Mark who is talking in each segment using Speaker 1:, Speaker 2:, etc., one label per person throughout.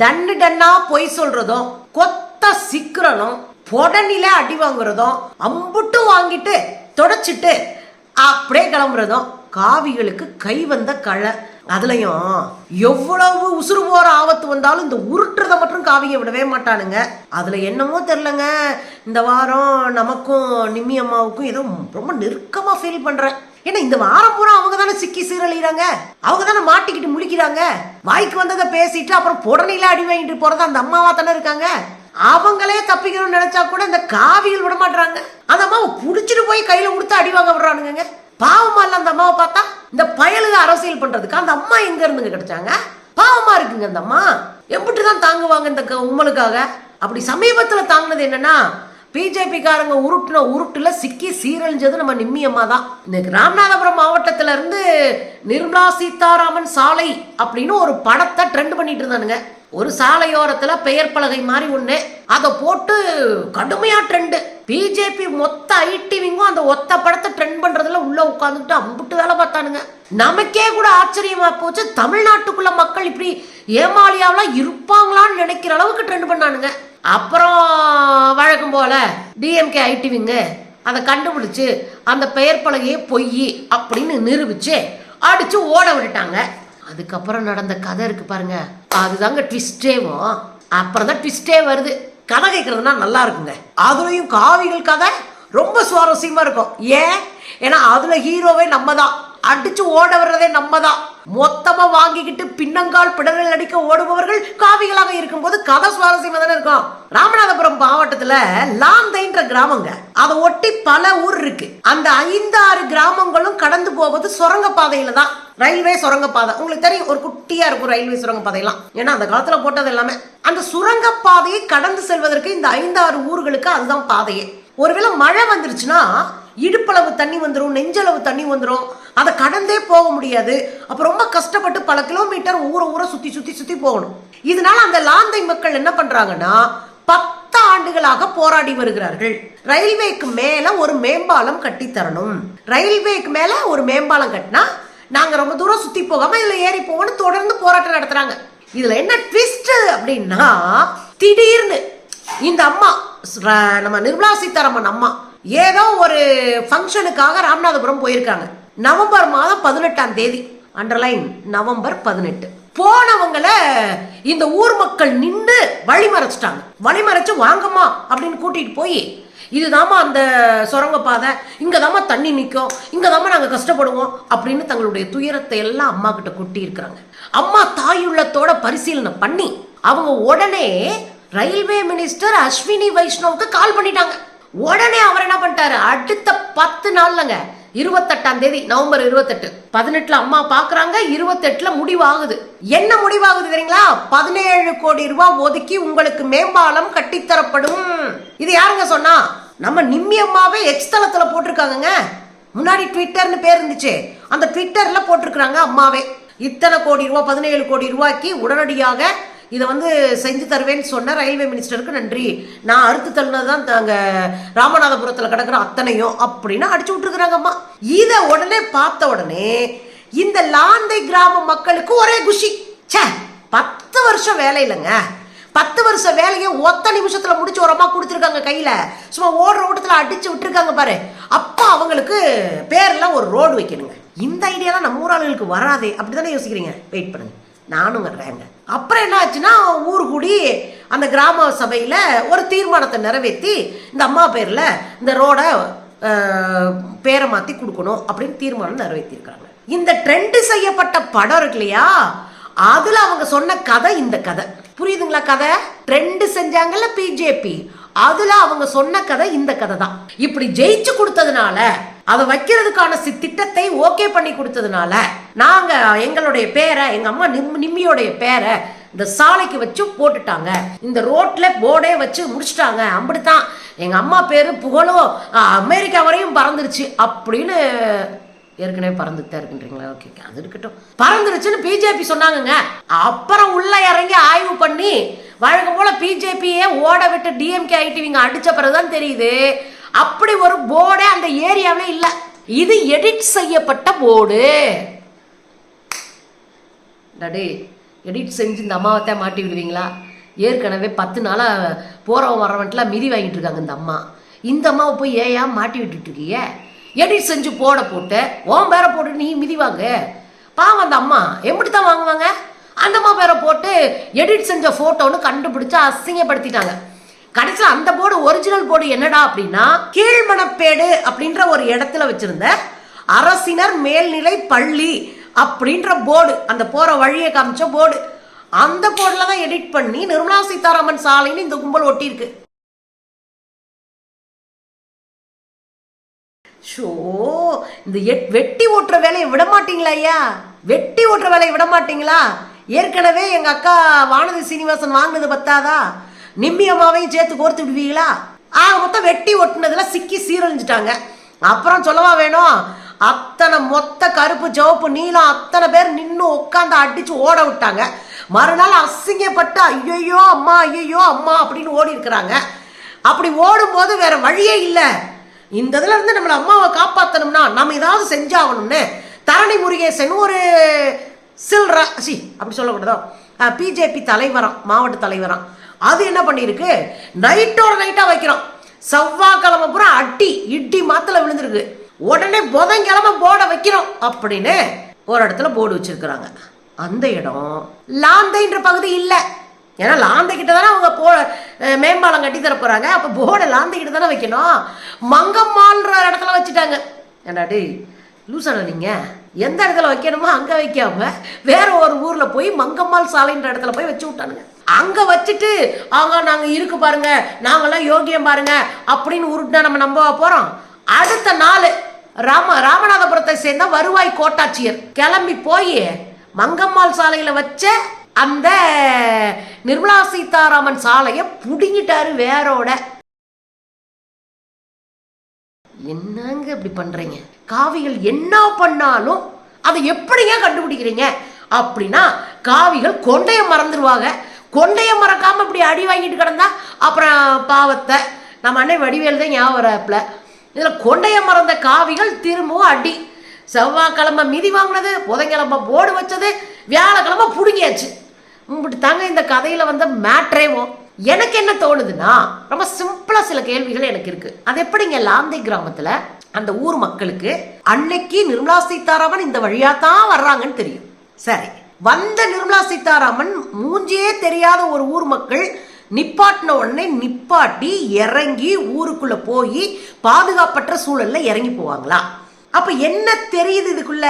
Speaker 1: டன்னு டன்னா பொய் சொல்றதும் கொத்த சிக்கிறனும் பொடனில அடி வாங்குறதும் அம்புட்டும் வாங்கிட்டு தொடச்சிட்டு அப்படியே கிளம்புறதும் காவிகளுக்கு கை வந்த களை அதுலயும் எவ்வளவு உசுறு போற ஆபத்து வந்தாலும் இந்த உருட்டுறத மட்டும் காவியை விடவே மாட்டானுங்க. அதுல என்னமோ தெரிலங்க இந்த வாரம் நமக்கும் நிம்மி அம்மாவுக்கும் ஏதோ ரொம்ப நெருக்கமா ஃபீல் பண்றேன். ஏன்னா இந்த வாரம் பூரா அவங்க தானே சிக்கி சீரழிகிறாங்க அவங்க தானே மாட்டிக்கிட்டு முழிக்கிறாங்க? வாய்க்கு வந்ததை பேசிட்டு அப்புறம் புடனையில அடி வாங்கிட்டு போறது அந்த அம்மாவா தானே இருக்காங்க? அவங்களே தப்பிக்கணும்னு நினைச்சா கூட இந்த காவிகள் விட மாட்டாங்க அந்த அம்மாவை புடிச்சிட்டு போய் கையில கொடுத்து அடி வாங்க விடுறானுங்க பாவமா இல்ல அந்த அம்மாவை பார்த்தா இந்த பயலுக அரசியல் பண்றதுக்கு? அந்த அம்மா எங்க இருந்துங்க கிடைச்சாங்க? பாவமா இருக்குங்க அந்த அம்மா. எப்படி தான் தாங்குவாங்க இந்த க- உம்மலுக்காக அப்படி சமீபத்துல தாங்கினது என்னன்னா பிஜேபிக்காரங்க உருட்டுன உருட்டுல சிக்கி சீரழிஞ்சது நம்ம நிம்மியம்மா தான் இன்னைக்கு ராமநாதபுரம் மாவட்டத்துல இருந்து நிர்மலா சீதாராமன் சாலை அப்படின்னு ஒரு படத்தை ட்ரெண்ட் பண்ணிட்டு இருந்தானுங்க. ஒரு சாலையோரத்தில் பெயர் பலகை மாதிரி ஒன்று அதை போட்டு கடுமையாக ட்ரெண்டு பிஜேபி மொத்த ஐடிவிங்கும் அந்த ஒத்த படத்தை ட்ரெண்ட் பண்ணுறதுல உள்ளே உட்காந்துட்டு அம்புட்டு வேலை பார்த்தானுங்க. நமக்கே கூட ஆச்சரியமா போச்சு. தமிழ்நாட்டுக்குள்ள மக்கள் இப்படி ஏமாலியாவெலாம் இருப்பாங்களான்னு நினைக்கிற அளவுக்கு ட்ரெண்ட் பண்ணானுங்க. அப்புறம் வழக்கம் போல டிஎம்கே ஐடிவிங்க அதை கண்டுபிடிச்சு அந்த பெயர் பலகையே பொய் அப்படின்னு நிரூபிச்சு அடிச்சு ஓட விட்டுட்டாங்க. அதுக்கப்புறம் நடந்த கதை இருக்கு பாருங்க. அதுதாங்க ட்விஸ்டேவும். அப்புறம் தான் ட்விஸ்டே வருது. கதை கேட்கறதுனா நல்லா இருக்குங்க. அதுலயும் காவிகள் கதை ரொம்ப சுவாரஸ்யமா இருக்கும். ஏன்? ஏன்னா அதுல ஹீரோவே நம்ம தான் அடிச்சு ஓட வர்றதே நம்ம தான் மொத்தமா வாங்கிக்கிட்டு பின்னங்கால் பிடரில் அடிக்க ஓடுபவர்கள் காவிகளாக இருக்கும்போது கதை சுவாரஸ்யமா தானே இருக்கும். ராமநாதபுரம் மாவட்டத்துல லாந்தைன்ற கிராமங்க. அதை ஒட்டி பல ஊர் இருக்கு. அந்த ஐந்து ஆறு கிராமங்களும் கடந்து போவது சுரங்க பாதையில தான். ரயில்வே சுரங்கப்பாதை. உங்களுக்கு தெரியும் ஒரு குட்டியா இருக்கும் ரயில்வே சுரங்கப்பாதையெல்லாம். ஏன்னா அந்த காலத்துல போட்டது எல்லாமே. அந்த சுரங்கப்பாதையை கடந்து செல்வதற்கு இந்த ஐந்தாறு ஊர்களுக்கு அதுதான் பாதையே. ஒருவேளை மழை வந்துருச்சுன்னா இடுப்பளவு தண்ணி வந்துடும் நெஞ்சளவு தண்ணி வந்துடும் அதை கடந்தே போக முடியாது. அப்போ ரொம்ப கஷ்டப்பட்டு பல கிலோமீட்டர் ஊரை ஊரை சுற்றி சுற்றி சுற்றி போகணும். இதனால அந்த லாந்தை மக்கள் என்ன பண்ணுறாங்கன்னா பத்து ஆண்டுகளாக போராடி வருகிறார்கள். ரயில்வேக்கு மேல ஒரு மேம்பாலம் கட்டி தரணும். ரயில்வேக்கு மேல ஒரு மேம்பாலம் கட்டினா நாங்க ரொம்ப தூரம் சுத்தி போகாம இதுல ஏறி போகணும் தொடர்ந்து போராட்டம் நடத்துறாங்க. இதுல என்ன ட்விஸ்ட் அப்படின்னா திடீர்னு இந்த அம்மா ர- நம்ம நிர்மலா சீதாராமன் அம்மா ஏதோ ஒரு ஃபங்க்ஷனுக்காக ராமநாதபுரம் போயிருக்காங்க. நவம்பர் மாதம் பதினெட்டாம் தேதி. அண்டர்லைன் நவம்பர் பதினெட்டு. போனவங்களை இந்த ஊர் மக்கள் நின்று வழிமறைச்சிட்டாங்க. வழிமறைச்சு வாங்கம்மா அப்படின்னு கூட்டிட்டு போய் இதுதாம்மா அந்த சுரங்கப்பாதை இங்க தாம்மா தண்ணி நிற்கும் இங்க தாம்மா கஷ்டப்படுவோம். அப்படின்னு தங்களுடைய துயரத்தை எல்லாம் அம்மா கிட்ட கொட்டி இருக்கிறாங்க. அம்மா தாயுள்ளத்தோட பரிசீலனை பண்ணி அவங்க உடனே ரயில்வே மினிஸ்டர் அஸ்வினி வைஷ்ணவுக்கு கால் பண்ணிட்டாங்க. உடனே அவர் என்ன பண்ணிட்டாரு? அடுத்த பத்து நாள்லங்க இருபத்தெட்டாம் தேதி நவம்பர் இருபத்தெட்டு. பதினெட்டுல அம்மா பாக்குறாங்க இருபத்தெட்டுல முடிவாகுது. என்ன முடிவாகுது தெரியுங்களா? பதினேழு கோடி ரூபாய் ஒதுக்கி உங்களுக்கு மேம்பாலம் கட்டித்தரப்படும். இது யாருங்க சொன்னா? நம்ம நிம்மி அம்மாவே எக்ஸ்தலத்துல போட்டிருக்காங்கங்க. முன்னாடி ட்விட்டர்னு பேர் இருந்துச்சு. அந்த ட்விட்டர்ல போட்டிருக்கிறாங்க அம்மாவே. இத்தனை கோடி ரூபாய் பதினேழு கோடி ரூபாய்க்கு உடனடியாக இதை வந்து செஞ்சு தருவேன்னு சொன்ன ரயில்வே மினிஸ்டருக்கு நன்றி. நான் அறுத்து தள்ளினது தான் தாங்க ராமநாதபுரத்தில் கிடக்கிற அத்தனையும் அப்படின்னு அடிச்சு விட்டுருக்குறாங்கம்மா. இதை உடனே பார்த்த உடனே இந்த லாந்தை கிராம மக்களுக்கு ஒரே குஷி. ச்சே பத்து வருஷம் வேலை இல்லைங்க. பத்து வருஷம் வேலையை ஒத்த நிமிஷத்துல முடிச்சு ஒரு அம்மா கொடுத்துருக்காங்க கையில. சும்மா ஓடுற ஓட்டத்துல அடிச்சு விட்டுருக்காங்க பாரு. அப்பா அவங்களுக்கு பேரில் ஒரு ரோடு வைக்கணுங்க. இந்த ஐடியாலாம் நம்ம ஊராளுகளுக்கு வராதே. அப்படிதானே யோசிக்கிறீங்க? வெயிட் பண்ணுங்க. நானும் வர்றேங்க. அப்புறம் என்ன ஆச்சுன்னா ஊர் கூடி அந்த கிராம சபையில் ஒரு தீர்மானத்தை நிறைவேற்றி இந்த அம்மா பேரில் இந்த ரோட பேரை மாற்றி கொடுக்கணும் அப்படின்னு தீர்மானம் நிறைவேற்றியிருக்காங்க இந்த ட்ரெண்டு செய்யப்பட்ட படம் இருக்கு இல்லையா? அதில் அவங்க சொன்ன கதை இந்த கதை. புரியுதுங்களா கதை? ட்ரெண்டு செஞ்சாங்கல்ல பிஜேபி அதில் அவங்க சொன்ன கதை இந்த கதை தான் இப்படி ஜெயிச்சு கொடுத்ததுனால அதை வைக்கிறதுக்கான சி- திட்டத்தை ஓகே பண்ணி கொடுத்ததுனால நாங்க எங்களுடைய பேரை எங்க அம்மா நிம் நிம்மியோடைய பேரை இந்த சாலைக்கு வச்சு போட்டுட்டாங்க. இந்த ரோட்ல போர்டே வச்சு முடிச்சிட்டாங்க. அப்படித்தான். எங்க அம்மா பேரு புகழும் அமெரிக்கா வரையும் பறந்துருச்சு. அப்படின்னு ஏற்கனவே பறந்துட்டே இருக்குன்றீங்களா? Okay okay. அது இருக்கட்டும். பறந்துருச்சுன்னு பிஜேபி சொன்னாங்கங்க. அப்புறம் உள்ள இறங்கி ஆய்வு பண்ணி வழக்கம் போல பிஜேபியே ஓட விட்டு டிஎம்கே ஐடிவிங்க அடிச்ச பிறகுதான் தெரியுது. அப்படி ஒரு போர்டே அந்த ஏரியாவிலே இல்லை. இது எடிட் செய்யப்பட்ட போர்டு. டடே
Speaker 2: எடிட் செஞ்சு இந்த அம்மாவை மாட்டி விடுவீங்களா? ஏற்கனவே பத்து நாளாக போகிறவன் வரவன்ட்டுலாம் மிதி வாங்கிட்டு இருக்காங்க இந்த அம்மா. இந்த அம்மாவை போய் ஏயா மாட்டி விட்டுட்டு எடிட் செஞ்சு போட போட்டு ஓம் பேரை போட்டு நீ மிதி வாங்க. பாவம் அந்த அம்மா. எப்படி தான் வாங்குவாங்க? அந்த அம்மா பேரை போட்டு எடிட் செஞ்ச ஃபோட்டோன்னு கண்டுபிடிச்சு அசிங்கப்படுத்திட்டாங்க. கடைசியில் அந்த போர்டு ஒரிஜினல் போர்டு என்னடா அப்படின்னா
Speaker 1: கீழ்மணப்பேடு அப்படின்ற ஒரு இடத்துல வச்சிருந்த அரசினர் மேல்நிலை பள்ளி அப்படின்ற போர்டு அந்த போற வழியை காமிச்ச போர்டு அந்த போர்டில் தான் எடிட் பண்ணி நிர்மலா சீதாராமன் சாலைன்னு இந்த கும்பல் ஒட்டியிருக்கு. ஷோ இந்த எட் வெட்டி ஓட்டுற வேலையை விட மாட்டீங்களா ஐயா? வெட்டி ஓட்டுற வேலையை விட மாட்டீங்களா? ஏற்கனவே எங்கள் அக்கா வானதி சீனிவாசன் வாங்கினது பத்தாதா? நிம்மி அம்மாவையும் சேர்த்து கோர்த்து விடுவீங்களா? ஆக மொத்தம் வெட்டி ஒட்டுனதுல சிக்கி சீரழிஞ்சிட்டாங்க. அப்புறம் சொல்லவா வேணும்? அத்தனை மொத்த கருப்பு சிவப்பு நீலம் அத்தனை பேர் நின்று உட்காந்து அடிச்சு ஓட விட்டாங்க. மறுநாள் அசிங்கப்பட்டு ஐயையோ அம்மா ஐயையோ அம்மா அப்படின்னு ஓடி இருக்கிறாங்க. அப்படி ஓடும்போது வேற வழியே இல்லை. இந்த இதுல இருந்து நம்மளை அம்மாவை காப்பாற்றணும்னா நம்ம ஏதாவது செஞ்சாகணும்னு தரணி முருகேசன் ஒரு சில்ற சி அப்படி சொல்லக்கூடாதோ? பிஜேபி தலைவரம் மாவட்ட தலைவரம். அது என்ன பண்ணியிருக்கு? நைட்டோட நைட்டாக வைக்கிறோம். செவ்வாய்க்கிழமை பூரா அட்டி இட்டி மாத்தில் விழுந்திருக்கு. உடனே புதன்கிழமை போர்டை வைக்கிறோம் அப்படின்னு ஒரு இடத்துல போர்டு வச்சிருக்கிறாங்க. அந்த இடம் லாந்தைன்ற பகுதி இல்லை. ஏன்னா லாந்தை கிட்ட தானே அவங்க போ மேம்பாலம் கட்டி தர போகிறாங்க அப்போ போர்டை லாந்தை கிட்ட தானே வைக்கணும். மங்கம்மாள்ன்ற இடத்துல வச்சுட்டாங்க. ஏண்டா டேய் லூசான நீங்க? எந்த இடத்துல வைக்கணுமோ அங்கே வைக்காம வேற ஒரு ஊரில் போய் மங்கம்மாள் சாலைன்ற இடத்துல போய் வச்சு விட்டானுங்க. அங்க வச்சுட்டு அவங்க நாங்க இருக்கு பாருங்க நாங்கெல்லாம் யோகியம் பாருங்க அப்படின்னு உருட்டா நம்ம நம்ப போறோம். அடுத்த நாள் ராம ராமநாதபுரத்தை சேர்ந்த வருவாய் கோட்டாட்சியர் கிளம்பி போய் மங்கம்மாள் சாலையில வச்ச அந்த நிர்மலா சீதாராமன் சாலையை புடுங்கிட்டாரு வேரோட. என்னங்க இப்படி பண்றீங்க? காவிகள் என்ன பண்ணாலும் அதை எப்படிங்க கண்டுபிடிக்கிறீங்க? அப்படின்னா காவிகள் கொண்டைய மறந்துடுவாங்க கொண்டைய மறக்காம இப்படி அடி வாங்கிட்டு கிடந்தா அப்புறம் பாவத்தை. நம்ம அண்ணன் வடிவேல் தான் ஞாபகம் வராப்புல. இதில் கொண்டைய மறந்த காவிகள் திரும்பவும் அடி. செவ்வாய்க்கிழமை மிதி வாங்கினது புதன்கிழமை போர்டு வச்சது வியாழக்கிழமை பிடுங்கியாச்சு. இப்படி தாங்க இந்த கதையில் வந்த மேட்ரேவோ எனக்கு என்ன தோணுதுன்னா ரொம்ப சிம்பிளாக சில கேள்விகள் எனக்கு இருக்குது அது எப்படிங்க லாந்தை கிராமத்தில் அந்த ஊர் மக்களுக்கு அன்னைக்கு நிர்மலா சீதாராமன் இந்த வழியாக தான் வர்றாங்கன்னு தெரியும். சரி வந்த நிர்மலா சீதாராமன் மூஞ்சியே தெரியாத ஒரு ஊர் மக்கள் நிப்பாட்டின உடனே நிப்பாட்டி இறங்கி ஊருக்குள்ளே போய் பாதுகாப்பற்ற சூழலில் இறங்கி போவாங்களா? அப்போ என்ன தெரியுது இதுக்குள்ள?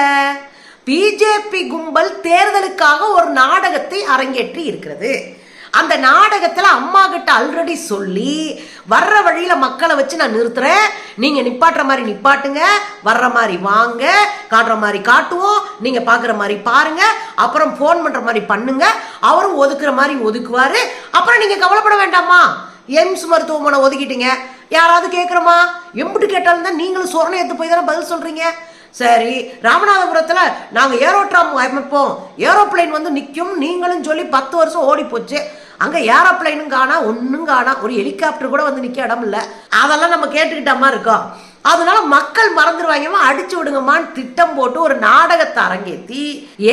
Speaker 1: பிஜேபி கும்பல் தேர்தலுக்காக ஒரு நாடகத்தை அரங்கேற்றி இருக்கிறது. அந்த நாடகத்துல அம்மா கிட்ட ஆல்ரெடி சொல்லி வர்ற வழியில மக்களை வச்சு நான் நிறுத்துறேன். நீங்க நிப்பாட்டுற மாதிரி நிப்பாட்டுங்க. வர்ற மாதிரி வாங்க. காட்டுற மாதிரி காட்டுவோம். நீங்க பாக்குற மாதிரி பாருங்க. அப்புறம் ஃபோன் பண்ற மாதிரி பண்ணுங்க. அவரும் ஒதுக்குற மாதிரி ஒதுக்குவாரு. அப்புறம் நீங்க கவலைப்பட வேண்டாமா எய்ம்ஸ் மருத்துவமனை ஒதுக்கிட்டீங்க. யாராவது கேட்குறோமா எம்பிட்டு கேட்டாலும் தான் நீங்களும் சொரணை எடுத்து போய் தானே பதில் சொல்கிறீங்க சரி ராமநாதபுரத்தில் நாங்கள் ஏரோட்ராம் அமைப்போம். ஏரோப்ளைன் வந்து நிற்கும் நீங்களும் சொல்லி பத்து வருஷம் ஓடி போச்சு அங்கே ஏரோப்ளைனும் காணா ஒன்றும் காணா. ஒரு ஹெலிகாப்டர் கூட வந்து நிற்க இடம் இல்லை அதெல்லாம் நம்ம கேட்டுக்கிட்டமா இருக்கோம். அதனால மக்கள் மறந்துடுவாங்கம்மா அடிச்சு விடுங்கம்மான்னு திட்டம் போட்டு ஒரு நாடகத்தை அரங்கேத்தி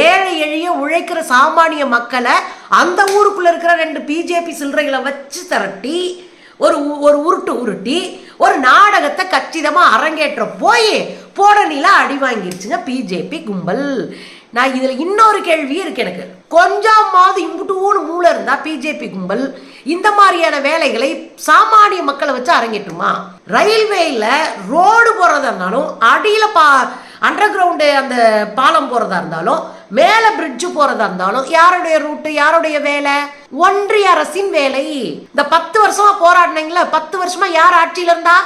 Speaker 1: ஏழை எளிய உழைக்கிற சாமானிய மக்களை அந்த ஊருக்குள்ள இருக்கிற ரெண்டு பிஜேபி சில்லறைகளை வச்சு திரட்டி ஒரு ஒரு உருட்டு உருட்டி ஒரு நாடகத்தை கச்சிதமா அரங்கேற்ற போய் போடனில அடி வாங்கிருச்சுங்க பிஜேபி கும்பல். நான் இதில் இன்னொரு கேள்வி இருக்கு எனக்கு. கொஞ்சமாவது இம்புட்டூன்னு மூளை இருந்தால் பிஜேபி கும்பல் இந்த மாதிரியான வேலைகளை சாமானிய மக்களை வச்சு அரங்கேற்றுமா? ரயில்வேயில் ரோடு போடுறதா இருந்தாலும் அடியில் பா அண்டர் கிரவுண்டு அந்த பாலம் போகிறதா இருந்தாலும் மேலே பிரிட்ஜ் போகிறதா இருந்தாலும் யாருடைய ரூட்டு யாருடைய வேலை? ஒன்றிய அரசின் வேலை. இந்த பத்து வருஷமா போராடினீங்களா பத்து வருஷமா யார் ஆட்சியில் இருந்தா?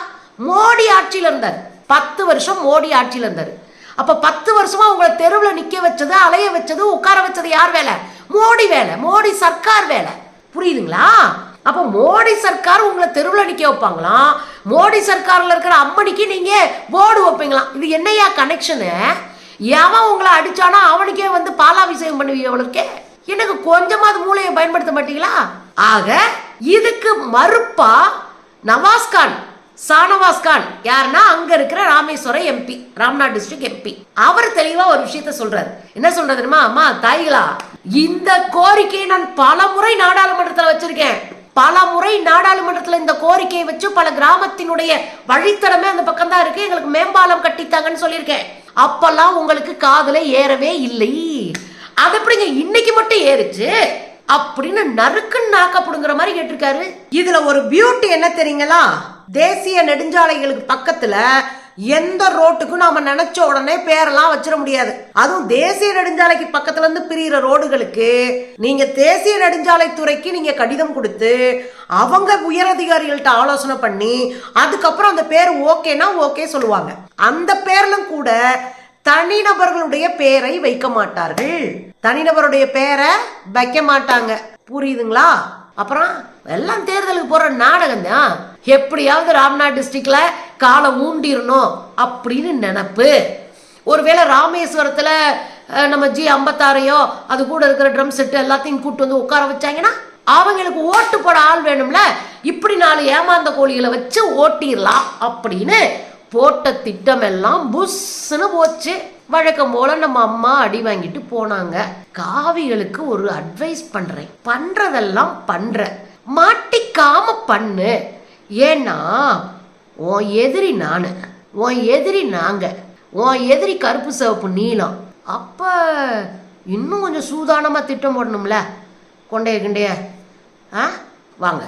Speaker 1: மோடி ஆட்சியில் இருந்தார். பத்து வருஷம் மோடி ஆட்சியில் இருந்தார். அப்போ பத்து வருஷமா உங்களை தெருவில் நிற்க வச்சது அலைய வச்சது உட்கார வச்சது யார் வேலை? மோடி வேலை. மோடி சர்க்கார் வேலை. புரியுதுங்களா? அப்போ மோடி சர்க்கார் உங்களை தெருவில் நிற்க வைப்பாங்களாம் மோடி சர்க்காரில் இருக்கிற அம்மனிக்கு நீங்கள் போர்டு வைப்பீங்களாம் இது என்னையா கனெக்ஷனு எவன் உங்களை அடிச்சானோ அவனுக்கே வந்து பாலாபிஷேகம் பண்ணுவீங்க அவளுக்கே எனக்கு கொஞ்சமாவது மூளையை பயன்படுத்த மாட்டீங்களா? ஆக இதுக்கு மறுப்பா நவாஸ்கான் சானவாஸ் கான் யாருன்னா அங்க இருக்கிற Rameswaram MP Ramnad district MP அவர் தெளிவா ஒரு விஷயத்த சொல்றாரு. என்ன சொல்றதுமா அம்மா தாய்களா
Speaker 2: இந்த கோரிக்கையை நான் பல முறை நாடாளுமன்றத்தில் வச்சிருக்கேன். பல முறை நாடாளுமன்றத்தில் இந்த கோரிக்கையை வச்சு பல கிராமத்தினுடைய வழித்தடமே அந்த பக்கம் தான் இருக்கு. எங்களுக்கு மேம்பாலம் கட்டித்தாங்கன்னு சொல்லியிருக்கேன். அப்பெல்லாம் உங்களுக்கு காதல ஏறவே இல்லை. அது எப்படிங்க இன்னைக்கு மட்டும் ஏறுச்சு? அப்படின்னு நறுக்குன்னு நாக்கப்படுங்கிற மாதிரி கேட்டிருக்காரு.
Speaker 1: இதுல ஒரு பியூட்டி என்ன தெரியுங்களா? தேசிய நெடுஞ்சாலைகளுக்கு பக்கத்துல எந்த ரோட்டுக்கும் நாம நினைச்ச உடனே பேரெல்லாம் வச்சிட முடியாது. அதுவும் தேசிய நெடுஞ்சாலைக்கு பக்கத்துல இருந்து பிரியிற ரோடுகளுக்கு நீங்க தேசிய நெடுஞ்சாலை துறைக்கு நீங்க கடிதம் கொடுத்து அவங்க உயரதிகாரிகள்ட்ட ஆலோசனை பண்ணி அதுக்கப்புறம் அந்த பேர் ஓகேனா ஓகே சொல்லுவாங்க. அந்த பேர்லும் கூட தனிநபர்களுடைய பேரை வைக்க மாட்டார்கள். தனிநபருடைய பேரை வைக்க மாட்டாங்க. புரியுதுங்களா?
Speaker 2: அப்புறம் எல்லாம் தேர்தலுக்கு போற நாடகம் தான் எப்படியாவது ராம்நாத் டிஸ்ட்ரிக்டில் காலை ஊண்டிடணும் அப்படின்னு நினப்பு. ஒருவேளை ராமேஸ்வரத்தில் நம்ம ஜி ஐம்பத்தாறையோ அது கூட இருக்கிற ட்ரம் செட்டு எல்லாத்தையும் கூட்டு வந்து உட்கார வச்சாங்கன்னா அவங்களுக்கு ஓட்டு போட ஆள் வேணும்ல. இப்படி நாலு ஏமாந்த கோழிகளை வச்சு ஓட்டிடலாம் அப்படின்னு போட்ட திட்டம் எல்லாம் புஷ்னு போச்சு. வழக்கம் போல நம்ம அம்மா அடி வாங்கிட்டு போனாங்க. காவிகளுக்கு ஒரு அட்வைஸ் பண்றேன். பண்றதெல்லாம் பண்ற. மாட்டிக்காம பண்ணு. ஏன்னா உன் எதிரி நான். உன் எதிரி நாங்கள் உன் எதிரி கருப்பு சிவப்பு நீளம் அப்போ இன்னும் கொஞ்சம் சூதானமாக திட்டம் போடணும்ல? கொண்டைய கிண்டைய. ஆ? வாங்க.